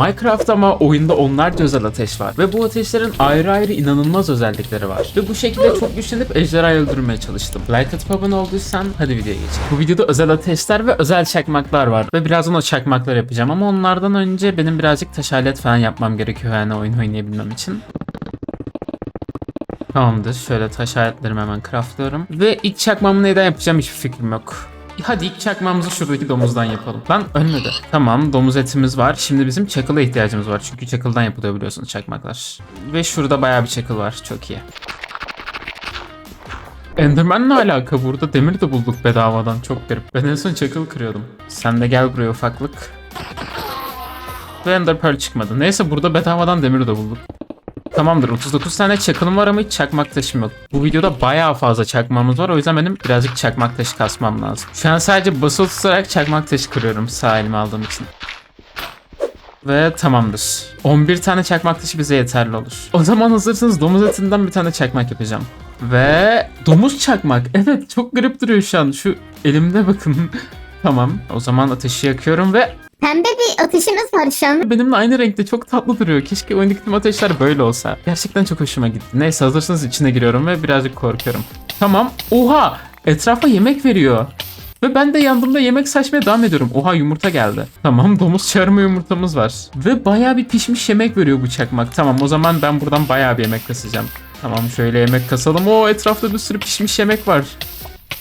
Minecraft ama oyunda onlarca özel ateş var. Ve bu ateşlerin ayrı ayrı inanılmaz özellikleri var. Ve bu şekilde çok güçlenip ejderhayı öldürmeye çalıştım. Like atıp abone olduysan hadi videoya geçelim. Bu videoda özel ateşler ve özel çakmaklar var. Ve birazdan o çakmaklar yapacağım ama onlardan önce benim birazcık taş alet falan yapmam gerekiyor yani oyun oynayabilmem için. Tamamdır. Şöyle taş aletlerimi hemen craftlıyorum. Ve ilk çakmamı neden yapacağım hiçbir fikrim yok. Hadi ilk çakmamızı şuradaki domuzdan yapalım. Lan ölmedi. Tamam domuz etimiz var. Şimdi bizim çakıla ihtiyacımız var. Çünkü çakıldan yapılıyor biliyorsunuz çakmaklar. Ve şurada bayağı bir çakıl var. Çok iyi. Enderman'la alaka burada demir de bulduk bedavadan. Çok garip. Ben en son çakıl kırıyordum. Sen de gel buraya ufaklık. Ve Ender Pearl çıkmadı. Neyse burada bedavadan demir de bulduk. Tamamdır 39 tane çakılım var ama hiç çakmak taşım yok. Bu videoda bayağı fazla çakmamız var o yüzden benim birazcık çakmak taşı kasmam lazım. Şu an sadece basılı tutarak çakmak taşı kırıyorum sağ elime aldığım için. Ve tamamdır. 11 tane çakmak taşı bize yeterli olur. O zaman hazırsanız domuz etinden bir tane çakmak yapacağım. Ve domuz çakmak. Evet çok garip duruyor şu an. Şu elimde bakın. tamam o zaman ateşi yakıyorum ve Pembe bir ateşimiz var şu an. Benimle aynı renkte çok tatlı duruyor. Keşke oyundaki ateşler böyle olsa. Gerçekten çok hoşuma gitti. Neyse hazırsanız içine giriyorum ve birazcık korkuyorum. Tamam. Oha! Etrafa yemek veriyor. Ve ben de yandığımda yemek saçmaya devam ediyorum. Oha yumurta geldi. Tamam domuz çarmı yumurtamız var. Ve bayağı bir pişmiş yemek veriyor bu çakmak. Tamam o zaman ben buradan bayağı bir yemek kasacağım. Tamam şöyle yemek kasalım. O etrafta bir sürü pişmiş yemek var.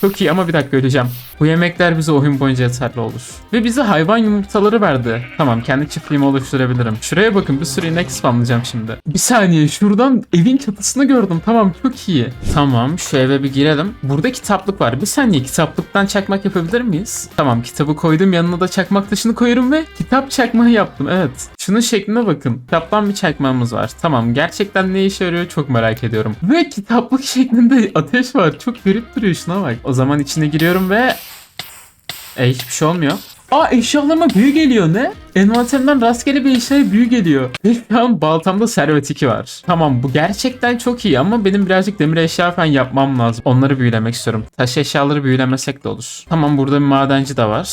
Çok iyi ama bir dakika öleceğim. Bu yemekler bize oyun boyunca yeterli olur. Ve bize hayvan yumurtaları verdi. Tamam kendi çiftliğimi oluşturabilirim. Şuraya bakın bir sürü inek spamlayacağım şimdi. Bir saniye şuradan evin çatısını gördüm. Tamam çok iyi. Tamam şu eve bir girelim. Burada kitaplık var. Bir saniye kitaplıktan çakmak yapabilir miyiz? Tamam kitabı koydum yanına da çakmak taşını koyuyorum ve kitap çakmağı yaptım. Evet. Şunun şekline bakın. Kitaptan bir çakmağımız var. Tamam gerçekten ne işe yarıyor çok merak ediyorum. Ve kitaplık şeklinde ateş var. Çok garip duruyor şuna bak. O zaman içine giriyorum ve e hiçbir şey olmuyor. Aa eşyalarıma büyü geliyor ne? Envanterimden rastgele bir eşyaya büyü geliyor. Ve baltamda servet 2 var. Tamam bu gerçekten çok iyi ama benim birazcık demir eşya falan yapmam lazım. Onları büyülemek istiyorum. Taş eşyaları büyülemesek de olur. Tamam burada bir madenci de var.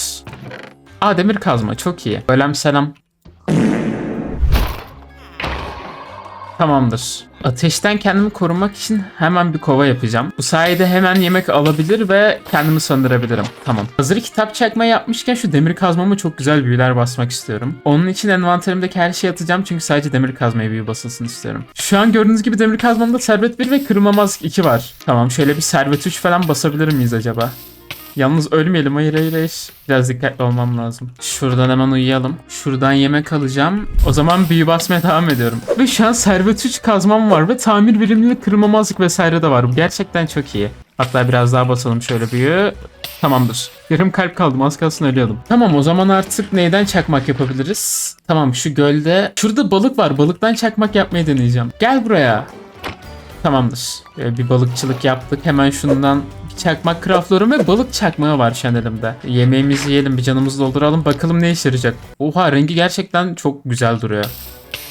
Aa demir kazma çok iyi. Ölem selam. Tamamdır. Ateşten kendimi korumak için hemen bir kova yapacağım. Bu sayede hemen yemek alabilir ve kendimi söndürebilirim. Tamam. Hazır kitap çakma yapmışken şu demir kazmama çok güzel büyüler basmak istiyorum. Onun için envanterimdeki her şeyi atacağım çünkü sadece demir kazmaya büyü basılsın istiyorum. Şu an gördüğünüz gibi demir kazmamda servet 1 ve kırılmamazlık 2 var. Tamam şöyle bir servet 3 falan basabilir miyiz acaba? Yalnız ölmeyelim hayır hayır hayır. Biraz dikkatli olmam lazım. Şuradan hemen uyuyalım. Şuradan yemek alacağım. O zaman büyü basmaya devam ediyorum. Ve şu an servet 3 kazmam var ve tamir verimlilik kırılmamazlık vesaire de var. Bu gerçekten çok iyi. Hatta biraz daha basalım şöyle büyü. Tamamdır. Yarım kalp kaldım az kalsın ölüyordum. Tamam o zaman artık neyden çakmak yapabiliriz? Tamam şu gölde. Şurada balık var. Balıktan çakmak yapmayı deneyeceğim. Gel buraya. Tamamdır. Ee, bir balıkçılık yaptık. Hemen şundan çakmak craftlıyorum ve balık çakmağı var şu an elimde. Yemeğimizi yiyelim, bir canımızı dolduralım. Bakalım ne işe yarayacak. Oha rengi gerçekten çok güzel duruyor.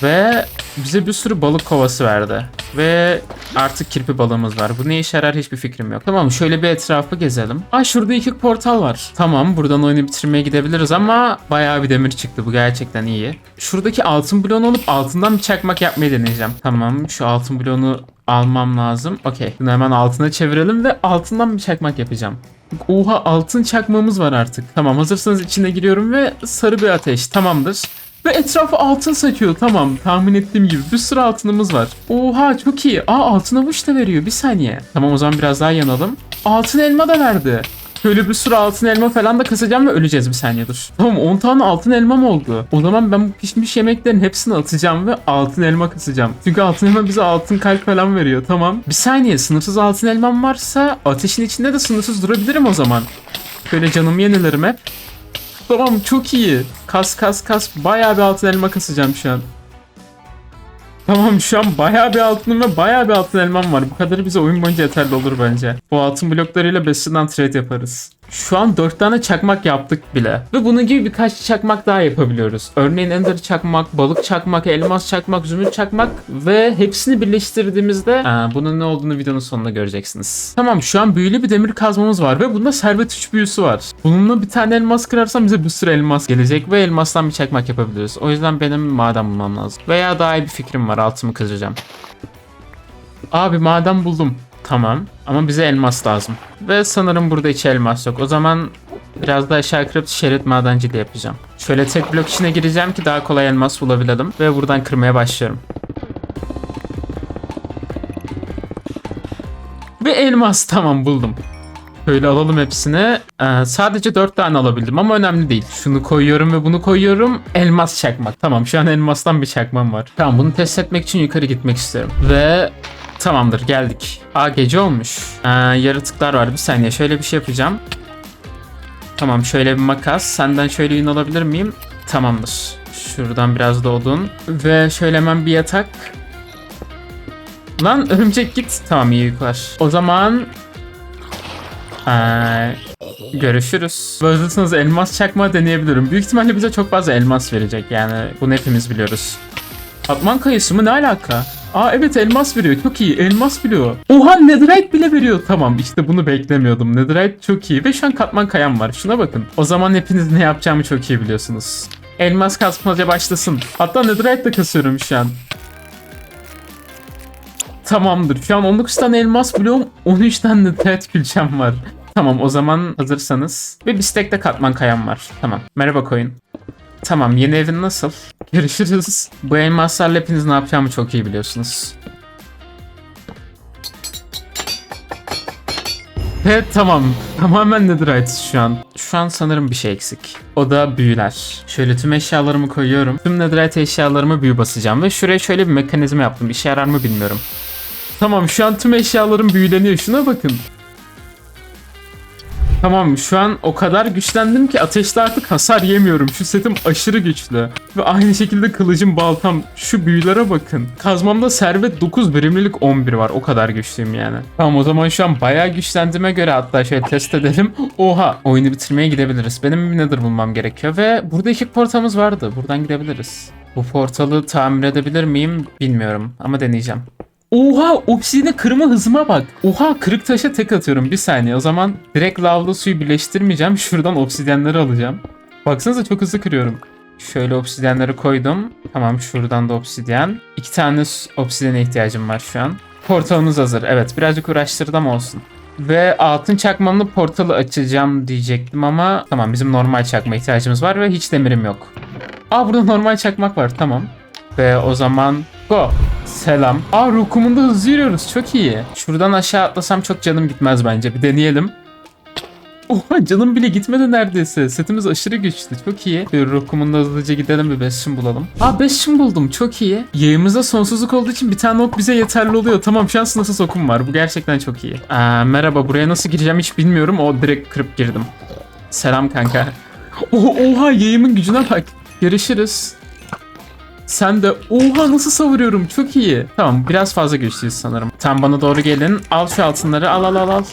Ve bize bir sürü balık kovası verdi. Ve artık kirpi balığımız var. Bu ne işe yarar hiçbir fikrim yok. Tamam şöyle bir etrafı gezelim. Aa şurada iki portal var. Tamam buradan oyunu bitirmeye gidebiliriz ama bayağı bir demir çıktı. Bu gerçekten iyi. Şuradaki altın bloğunu alıp altından bir çakmak yapmayı deneyeceğim. Tamam şu altın bloğunu almam lazım. Okey. Bunu hemen altına çevirelim ve altından bir çakmak yapacağım. Oha altın çakmağımız var artık. Tamam hazırsanız içine giriyorum ve sarı bir ateş. Tamamdır. Ve etrafı altın saçıyor. Tamam tahmin ettiğim gibi bir sürü altınımız var. Oha çok iyi. Aa altın avuç da veriyor bir saniye. Tamam o zaman biraz daha yanalım. Altın elma da verdi. Şöyle bir sürü altın elma falan da kasacağım ve öleceğiz bir saniye dur. Tamam 10 tane altın elmam oldu. O zaman ben bu pişmiş yemeklerin hepsini atacağım ve altın elma kasacağım. Çünkü altın elma bize altın kalp falan veriyor tamam. Bir saniye sınırsız altın elmam varsa ateşin içinde de sınırsız durabilirim o zaman. Şöyle canımı yenilerim hep. Tamam çok iyi. Kas kas kas. Bayağı bir altın elma kasacağım şu an. Tamam şu an bayağı bir altınım ve bayağı bir altın elmam var. Bu kadarı bize oyun boyunca yeterli olur bence. Bu altın bloklarıyla Bastion'dan trade yaparız. Şu an 4 tane çakmak yaptık bile. Ve bunun gibi birkaç çakmak daha yapabiliyoruz. Örneğin ender çakmak, balık çakmak, elmas çakmak, zümrüt çakmak ve hepsini birleştirdiğimizde Aa, bunun ne olduğunu videonun sonunda göreceksiniz. Tamam şu an büyülü bir demir kazmamız var ve bunda servet 3 büyüsü var. Bununla bir tane elmas kırarsam bize bir sürü elmas gelecek ve elmastan bir çakmak yapabiliriz. O yüzden benim maden bulmam lazım. Veya daha iyi bir fikrim var altımı kıracağım. Abi maden buldum. Tamam. Ama bize elmas lazım. Ve sanırım burada hiç elmas yok. O zaman biraz daha aşağı kırıp şerit madenciliği yapacağım. Şöyle tek blok içine gireceğim ki daha kolay elmas bulabilelim. Ve buradan kırmaya başlıyorum. Ve elmas tamam buldum. Şöyle alalım hepsini. Ee, sadece 4 tane alabildim ama önemli değil. Şunu koyuyorum ve bunu koyuyorum. Elmas çakmak. Tamam şu an elmastan bir çakmam var. Tamam bunu test etmek için yukarı gitmek istiyorum. Ve tamamdır geldik. Aa gece olmuş. Ee, yaratıklar var bir saniye şöyle bir şey yapacağım. Tamam şöyle bir makas. Senden şöyle yün alabilir miyim? Tamamdır. Şuradan biraz da odun. Ve şöyle hemen bir yatak. Lan örümcek git. Tamam iyi uykular. O zaman ee, görüşürüz. Hazırsanız elmas çakma deneyebilirim. Büyük ihtimalle bize çok fazla elmas verecek yani. Bunu hepimiz biliyoruz. Atman kayısı mı ne alaka? Aa evet elmas veriyor. Çok iyi. Elmas biliyor. Oha netherite bile veriyor. Tamam işte bunu beklemiyordum. Netherite çok iyi. Ve şu an katman kayam var. Şuna bakın. O zaman hepiniz ne yapacağımı çok iyi biliyorsunuz. Elmas kasmaca başlasın. Hatta netherite de kasıyorum şu an. Tamamdır. Şu an 19 tane elmas bloğum, 13 tane teğet külçem var. Tamam o zaman hazırsanız. Ve de katman kayam var. Tamam. Merhaba koyun. Tamam yeni evin nasıl? Görüşürüz. Bu elmaslarla hepiniz ne yapacağımı çok iyi biliyorsunuz. Evet tamam. Tamamen netherite şu an. Şu an sanırım bir şey eksik. O da büyüler. Şöyle tüm eşyalarımı koyuyorum. Tüm netherite eşyalarımı büyü basacağım. Ve şuraya şöyle bir mekanizma yaptım. İşe yarar mı bilmiyorum. Tamam şu an tüm eşyalarım büyüleniyor. Şuna bakın. Tamam şu an o kadar güçlendim ki ateşte artık hasar yemiyorum. Şu setim aşırı güçlü. Ve aynı şekilde kılıcım baltam. Şu büyülere bakın. Kazmamda servet 9 verimlilik 11 var. O kadar güçlüyüm yani. Tamam o zaman şu an bayağı güçlendiğime göre hatta şöyle test edelim. Oha oyunu bitirmeye gidebiliriz. Benim bir nether bulmam gerekiyor. Ve burada iki portalımız vardı. Buradan gidebiliriz. Bu portalı tamir edebilir miyim bilmiyorum. Ama deneyeceğim. Oha obsidiyene kırma hızıma bak. Oha kırık taşa tek atıyorum bir saniye. O zaman direkt lavla suyu birleştirmeyeceğim. Şuradan obsidyenleri alacağım. Baksanıza çok hızlı kırıyorum. Şöyle obsidyenleri koydum. Tamam şuradan da obsidyen. İki tane obsidyene ihtiyacım var şu an. Portalımız hazır. Evet birazcık uğraştırdım olsun. Ve altın çakmalı portalı açacağım diyecektim ama tamam bizim normal çakma ihtiyacımız var ve hiç demirim yok. Aa burada normal çakmak var tamam. Ve o zaman go. Selam. Aa rukumunda hızlı yürüyoruz. Çok iyi. Şuradan aşağı atlasam çok canım gitmez bence. Bir deneyelim. Oha canım bile gitmedi neredeyse. Setimiz aşırı güçlü. Çok iyi. Bir rukumunda hızlıca gidelim bir beşim bulalım. Aa beşim buldum. Çok iyi. Yayımızda sonsuzluk olduğu için bir tane ok bize yeterli oluyor. Tamam şu an sınırsız okum var. Bu gerçekten çok iyi. Aa, merhaba buraya nasıl gireceğim hiç bilmiyorum. O direkt kırıp girdim. Selam kanka. Oh, oha yayımın gücüne bak. Görüşürüz. Sen de oha nasıl savuruyorum çok iyi. Tamam biraz fazla güçlüyüz sanırım. Tam bana doğru gelin. Al şu altınları al al al al.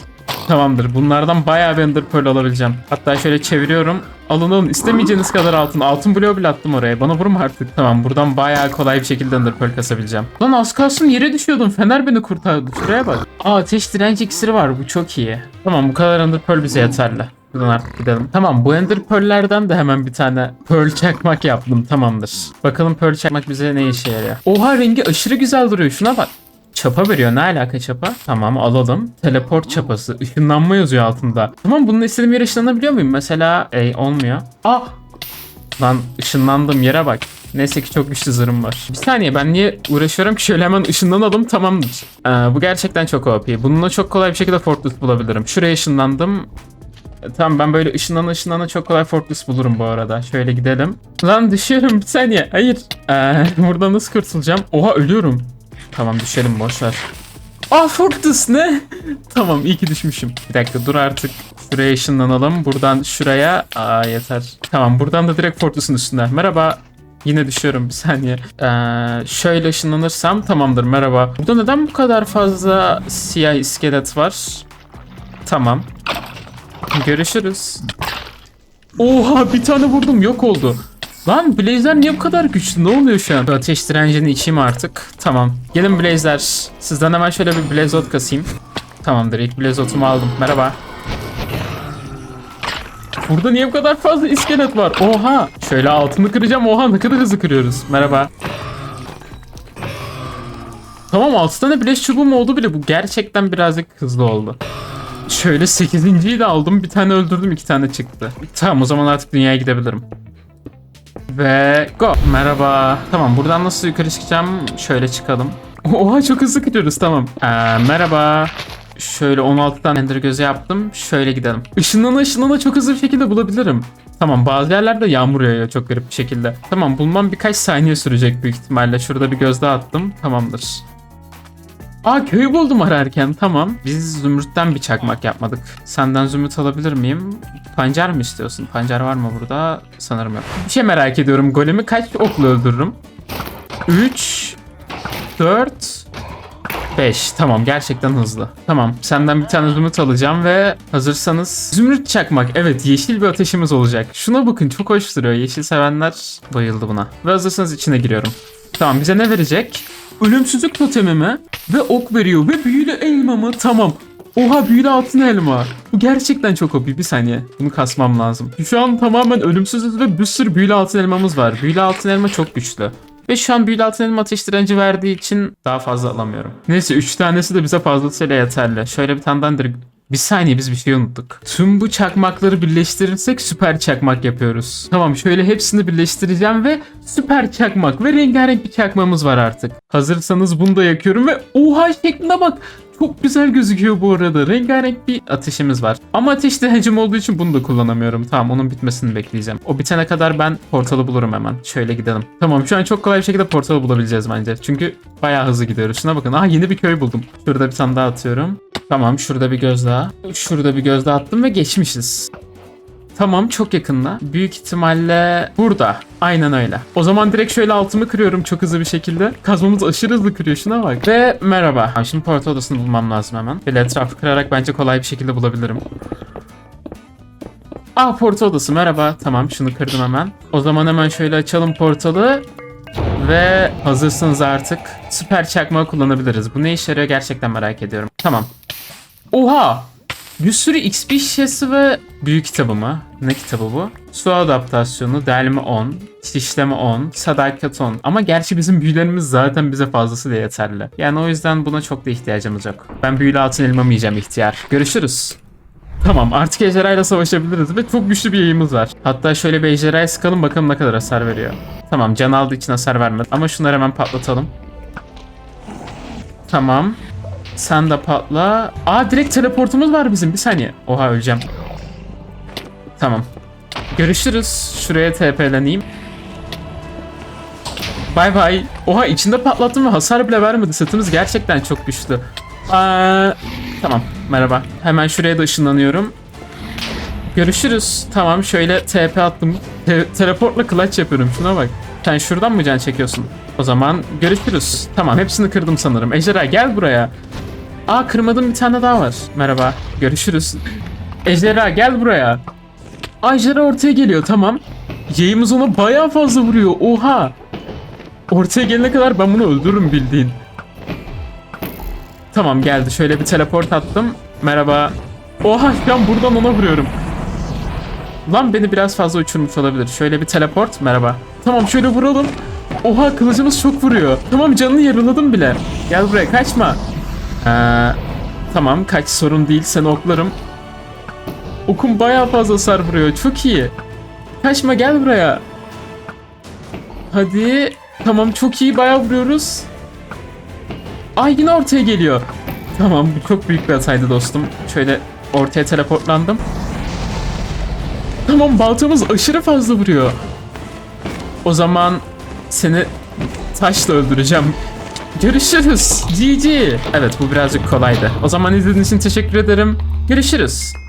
Tamamdır bunlardan bayağı bir ender pearl alabileceğim. Hatta şöyle çeviriyorum. Alın alın istemeyeceğiniz kadar altın. Altın bloğu bile attım oraya. Bana vurma artık. Tamam buradan bayağı kolay bir şekilde ender pearl kasabileceğim. Lan az kalsın yere düşüyordum. Fener beni kurtardı. Şuraya bak. Aa ateş direnç iksiri var. Bu çok iyi. Tamam bu kadar ender bize yeterli. Buradan artık gidelim. Tamam bu Ender Pearl'lerden de hemen bir tane Pearl çakmak yaptım. Tamamdır. Bakalım Pearl çakmak bize ne işe yarıyor. Oha rengi aşırı güzel duruyor. Şuna bak. Çapa veriyor. Ne alaka çapa? Tamam alalım. Teleport çapası. Işınlanma yazıyor altında. Tamam bunun istediğim yere ışınlanabiliyor muyum? Mesela ey olmuyor. Ah! Lan ışınlandığım yere bak. Neyse ki çok güçlü zırhım var. Bir saniye ben niye uğraşıyorum ki şöyle hemen ışınlanalım tamamdır. Ee, bu gerçekten çok OP. Bununla çok kolay bir şekilde Fortress bulabilirim. Şuraya ışınlandım. E, Tamam ben böyle ışınlana ışınlana çok kolay Fortress bulurum bu arada. Şöyle gidelim. Lan düşüyorum bir saniye. Hayır. Ee, buradan nasıl kurtulacağım? Oha ölüyorum. Tamam düşelim boşver. Aa Fortress ne? tamam iyi ki düşmüşüm. Bir dakika dur artık. Şuraya ışınlanalım. Buradan şuraya. Aa yeter. Tamam buradan da direkt Fortress'ın üstüne. Merhaba. Yine düşüyorum bir saniye. Ee, şöyle ışınlanırsam tamamdır merhaba. Burada neden bu kadar fazla siyah iskelet var? Tamam. Görüşürüz. Oha bir tane vurdum yok oldu. Lan Blazer niye bu kadar güçlü? Ne oluyor şu an? Ateş direncini içeyim artık. Tamam. Gelin Blazer. Sizden hemen şöyle bir Blazot kasayım. Tamamdır ilk Blazotumu aldım. Merhaba. Burada niye bu kadar fazla iskelet var? Oha. Şöyle altını kıracağım. Oha ne kadar hızlı kırıyoruz. Merhaba. Tamam 6 tane bileş çubuğum oldu bile. Bu gerçekten birazcık hızlı oldu. Şöyle 8.yi de aldım. Bir tane öldürdüm. iki tane çıktı. Tamam o zaman artık dünyaya gidebilirim. Ve go. Merhaba. Tamam buradan nasıl yukarı çıkacağım? Şöyle çıkalım. Oha çok hızlı gidiyoruz tamam. Ee, merhaba. Şöyle 16 tane ender gözü yaptım. Şöyle gidelim. Işınlana ışınlana çok hızlı bir şekilde bulabilirim. Tamam bazı yerlerde yağmur yağıyor çok garip bir şekilde. Tamam bulmam birkaç saniye sürecek büyük ihtimalle. Şurada bir göz daha attım. Tamamdır. Aa köyü buldum ararken tamam. Biz zümrütten bir çakmak yapmadık. Senden zümrüt alabilir miyim? Pancar mı istiyorsun? Pancar var mı burada? Sanırım yok. Bir şey merak ediyorum. Golemi kaç okla öldürürüm? 3 4 5 tamam gerçekten hızlı. Tamam senden bir tane zümrüt alacağım ve hazırsanız zümrüt çakmak evet yeşil bir ateşimiz olacak. Şuna bakın çok hoş duruyor. Yeşil sevenler bayıldı buna. Ve hazırsanız içine giriyorum. Tamam bize ne verecek? Ölümsüzlük totemi mi? Ve ok veriyor ve büyülü elma mı? Tamam. Oha büyülü altın elma. Bu gerçekten çok OP. Bir saniye. Bunu kasmam lazım. Şu an tamamen ölümsüzüz ve bir sürü büyülü altın elmamız var. Büyülü altın elma çok güçlü. Ve şu an büyülü altın elma ateş direnci verdiği için daha fazla alamıyorum. Neyse 3 tanesi de bize fazlasıyla yeterli. Şöyle bir tane daha bir saniye biz bir şey unuttuk. Tüm bu çakmakları birleştirirsek süper çakmak yapıyoruz. Tamam şöyle hepsini birleştireceğim ve süper çakmak ve rengarenk bir çakmamız var artık. Hazırsanız bunu da yakıyorum ve oha şekline bak. Çok güzel gözüküyor bu arada. Rengarenk bir ateşimiz var. Ama ateş direncim olduğu için bunu da kullanamıyorum. Tamam onun bitmesini bekleyeceğim. O bitene kadar ben portalı bulurum hemen. Şöyle gidelim. Tamam şu an çok kolay bir şekilde portalı bulabileceğiz bence. Çünkü bayağı hızlı gidiyoruz. Şuna bakın. Aha yeni bir köy buldum. Şurada bir tane daha atıyorum. Tamam şurada bir göz daha. Şurada bir göz daha attım ve geçmişiz. Tamam çok yakında. Büyük ihtimalle burada. Aynen öyle. O zaman direkt şöyle altımı kırıyorum çok hızlı bir şekilde. Kazmamız aşırı hızlı kırıyor şuna bak. Ve merhaba. Ha, Şimdi portal odasını bulmam lazım hemen. Böyle etrafı kırarak bence kolay bir şekilde bulabilirim. Aa portal odası merhaba. Tamam şunu kırdım hemen. O zaman hemen şöyle açalım portalı. Ve hazırsınız artık. Süper çakmağı kullanabiliriz. Bu ne işe yarıyor gerçekten merak ediyorum. Tamam. Oha! Bir sürü XP şişesi ve büyük kitabı mı? Ne kitabı bu? Su adaptasyonu, delme 10, şişleme 10, sadakat 10. Ama gerçi bizim büyülerimiz zaten bize fazlasıyla yeterli. Yani o yüzden buna çok da ihtiyacımız yok. Ben büyülü altın elmamı yiyeceğim ihtiyar. Görüşürüz. Tamam artık ejderhayla savaşabiliriz ve çok güçlü bir yayımız var. Hatta şöyle bir ejderhaya sıkalım bakalım ne kadar hasar veriyor. Tamam can aldığı için hasar vermedi ama şunları hemen patlatalım. Tamam. Sen de patla. Aa direkt teleportumuz var bizim. Bir saniye. Oha öleceğim. Tamam. Görüşürüz. Şuraya TP'leneyim. Bay bay. Oha içinde patlattım ve hasar bile vermedi. Setimiz gerçekten çok güçlü. Aa, tamam. Merhaba. Hemen şuraya da ışınlanıyorum. Görüşürüz. Tamam şöyle TP attım. Te- teleportla clutch yapıyorum. Şuna bak. Sen şuradan mı can çekiyorsun? O zaman görüşürüz. Tamam hepsini kırdım sanırım. Ejderha gel buraya. Aa kırmadığım bir tane daha var. Merhaba. Görüşürüz. Ejderha gel buraya. Aa, Ejderha ortaya geliyor tamam. Yayımız ona bayağı fazla vuruyor. Oha. Ortaya gelene kadar ben bunu öldürürüm bildiğin. Tamam geldi. Şöyle bir teleport attım. Merhaba. Oha an buradan ona vuruyorum. Lan beni biraz fazla uçurmuş olabilir. Şöyle bir teleport. Merhaba. Tamam şöyle vuralım. Oha kılıcımız çok vuruyor. Tamam canını yarıladım bile. Gel buraya kaçma. Ee, tamam kaç sorun değil seni oklarım. Okum bayağı fazla hasar vuruyor. Çok iyi. Kaçma gel buraya. Hadi. Tamam çok iyi bayağı vuruyoruz. Ay yine ortaya geliyor. Tamam bu çok büyük bir hataydı dostum. Şöyle ortaya teleportlandım. Tamam baltamız aşırı fazla vuruyor. O zaman seni taşla öldüreceğim. Görüşürüz. GG. Evet bu birazcık kolaydı. O zaman izlediğiniz için teşekkür ederim. Görüşürüz.